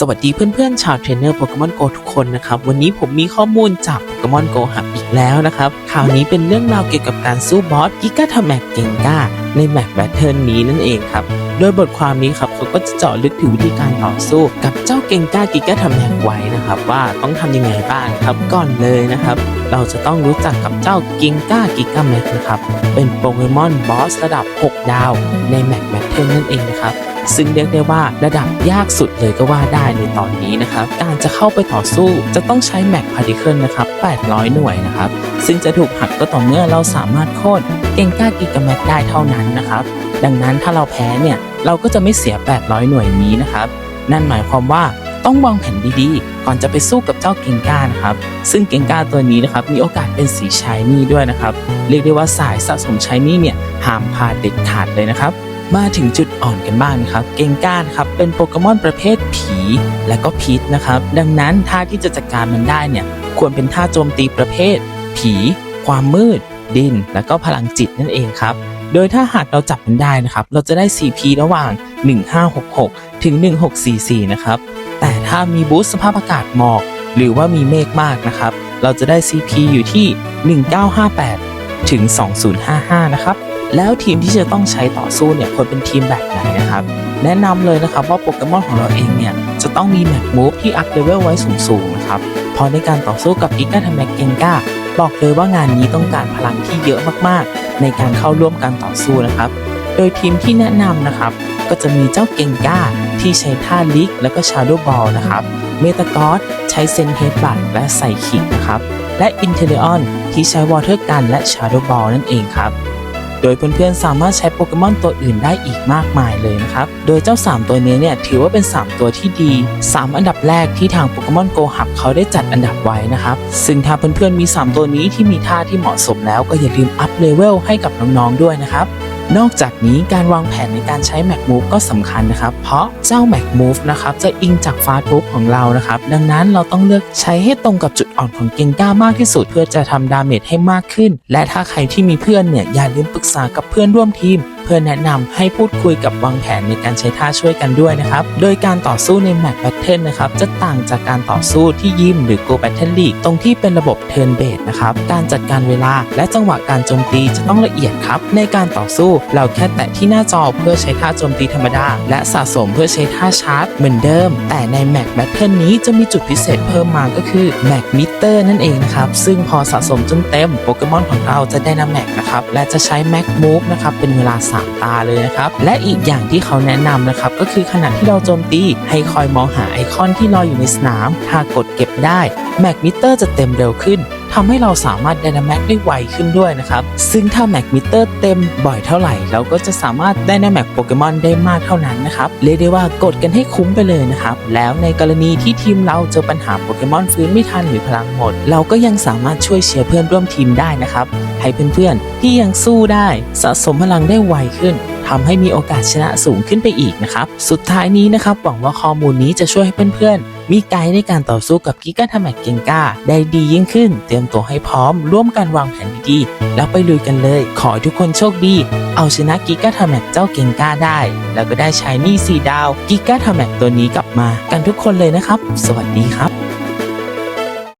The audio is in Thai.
สวัสดีเพื่อนๆ ชาวเทรนเนอร์โปเกมอนโกทุกคนนะครับ วันนี้ผมมีข้อมูลจากโปเกมอนโกหับอีกแล้วนะครับ คราวนี้เป็นเรื่องราวเกี่ยวกับการสู้บอสกิกาทาแมกเกงกาในแมปแบทเทิลนี้นั่นเองครับ โดยบทความนี้ครับเขาก็จะเจาะลึกถึงวิธีการต่อสู้ กับเจ้าเกงกากิกาทาแมกไว้นะครับ ว่าต้องทำยังไงบ้างครับก่อนเลยนะครับ เราจะต้องรู้จักกับเจ้าเกงกากิกาแมกนะครับเป็นโปเกมอนบอสระดับ 6 ดาว ในแมปแบทเทิลนั่นเองนะครับ ซึ่งเรียกได้ว่าระดับยากสุดเลยก็ว่าได้ในตอนนี้นะครับ การจะเข้าไปต่อสู้จะต้องใช้แม็กพาร์ติเคิลนะครับ 800 หน่วยนะครับ ซึ่งจะถูกหักก็ต่อเมื่อเราสามารถโค่นเก่งก้ากิกะแม็กได้เท่านั้นนะครับ ดังนั้นถ้าเราแพ้เนี่ย เราก็จะไม่เสีย 800 หน่วยนี้นะครับ นั่นหมายความว่าต้องวางแผนดีๆ ก่อนจะไปสู้กับเจ้าเกงก้านะครับ ซึ่งเกงก้าตัวนี้นะครับ มีโอกาสเป็นสีชายนี่ด้วยนะครับ เรียกได้ว่าสายสะสมชายนี่เนี่ย ห้ามพลาดเด็ดขาดเลยนะครับ มาถึงจุดอ่อนกันบ้างนะครับ เกงก้านครับเป็นโปเกมอนประเภทผีและก็พิษนะครับ ดังนั้นท่าที่จะจัดการมันได้เนี่ยควรเป็นท่าโจมตีประเภท ผี ความมืด ดิน และก็พลังจิตนั่นเองครับ โดยถ้าหากเราจับมันได้นะครับ เราจะได้ CP ระหว่าง 1566 ถึง 1644 นะครับ แต่ถ้ามีบูสสภาพอากาศหมอก หรือว่ามีเมฆมากนะครับ เราจะได้ CP อยู่ที่ 1958 ถึง 2055 นะครับ แล้วทีมที่จะต้องใช้ต่อสู้เนี่ยควรเป็นทีมแบบไหนนะครับ แนะนำเลยนะครับว่าโปเกมอนของเราเองเนี่ยจะต้องมีแม็กมูฟที่อัพเลเวลไว้สูงๆนะครับเพราะในการต่อสู้กับกิกาทาแมกเกงกาบอกเลยว่างานนี้ต้องการพลังที่เยอะมากๆ ในการเข้าร่วมการต่อสู้นะครับ โดยทีมที่แนะนำนะครับ ก็จะมีเจ้าเกงกาที่ใช้ท่าลิกแล้วก็ชาโดว์บอลนะครับ เมตากอสใช้เซนเฮดบัตและไซคิกนะครับ และอินเทเลออนที่ใช้วอเตอร์กันและชาโดว์บอลนั่นเองครับ โดยเพื่อนๆสามารถใช้โปเกมอนตัวอื่นได้อีกมากมายเลยนะครับ โดยเจ้า 3 ตัวนี้เนี่ยถือว่าเป็น 3 ตัวที่ดี 3 อันดับแรกที่ทางโปเกมอนโกหับเขาได้จัดอันดับไว้นะครับ ซึ่งถ้าเพื่อนๆมี 3 ตัวนี้ที่มีท่าที่เหมาะสมแล้วก็อย่าลืมอัพเลเวลให้กับน้องๆด้วยนะครับ นอกจากนี้การวางแผนในการใช้ Mac Move ก็สำคัญนะครับ เพราะเจ้า Mac Move นะครับจะอิงจาก Fast Move ของเรานะครับ ดังนั้นเราต้องเลือกใช้ให้ตรงกับจุดอ่อนของเกงก้ามากที่สุด เพื่อจะทำดาเมจให้มากขึ้น และถ้าใครที่มีเพื่อนเนี่ยอย่าลืมปรึกษากับเพื่อนร่วมทีม พื่อแนะนำให้พูดคุยกับวางแผนในการใช้ท่าช่วยกันด้วยนะครับ โดยการต่อสู้ใน Mac Battle นะครับจะต่างจากการต่อสู้ที่ยิมหรือ Go Battle League ตรงที่เป็นระบบ Turn Based นะครับ การจัดการเวลาและจังหวะการโจมตีจะต้องละเอียดครับ ในการต่อสู้เราแค่แตะที่หน้าจอเพื่อใช้ท่าโจมตีธรรมดา และสะสมเพื่อใช้ท่าชาร์จเหมือนเดิม แต่ใน Mac Battle นี้จะมีจุดพิเศษเพิ่มมาก็คือ Mac Meter นั่นเองนะครับซึ่งพอสะสมจนเต็มโปเกมอนของเราจะได้นาแม็กนะครับและจะใช้ Mac Move นะครับเป็นเวลา3ตาเลยนะครับ และอีกอย่างที่เขาแนะนำนะครับ ก็คือขณะที่เราโจมตีให้คอยมองหาไอคอนที่ลอยอยู่ในสนาม ถ้ากดเก็บได้ Mac Meter จะเต็มเร็วขึ้นทำให้เราสามารถไดนาม็กได้ไวขึ้นด้วยนะครับ ซึ่งถ้าแมกมิเตอร์เต็มบ่อยเท่าไหร่ เราก็จะสามารถไดนาม็กโปเกมอนได้มากเท่านั้นนะครับเรียกได้ว่ากดกันให้คุ้มไปเลยนะครับ แล้วในกรณีที่ทีมเราเจอปัญหาโปเกมอนฟื้นไม่ทันหรือพลังหมด เราก็ยังสามารถช่วยเชียร์เพื่อนร่วมทีมได้นะครับ ให้เพื่อนๆที่ยังสู้ได้สะสมพลังได้ไวขึ้นทำให้มีโอกาสชนะสูงขึ้นไปอีกนะครับ สุดท้ายนี้นะครับหวังว่าข้อมูลนี้จะช่วยให้เพื่อนๆ มีไกด์ในการต่อสู้กับกิกาทาแมกเกงกาได้ดียิ่งขึ้น เตรียมตัวให้พร้อม ร่วมกันวางแผนดีๆ แล้วไปลุยกันเลย ขอทุกคนโชคดี เอาชนะกิกาทาแมกเจ้าเกงกาได้ แล้วก็ได้ชายนี่สีดาวกิกาทาแมกตัวนี้กลับมา กันทุกคนเลยนะครับ สวัสดีครับ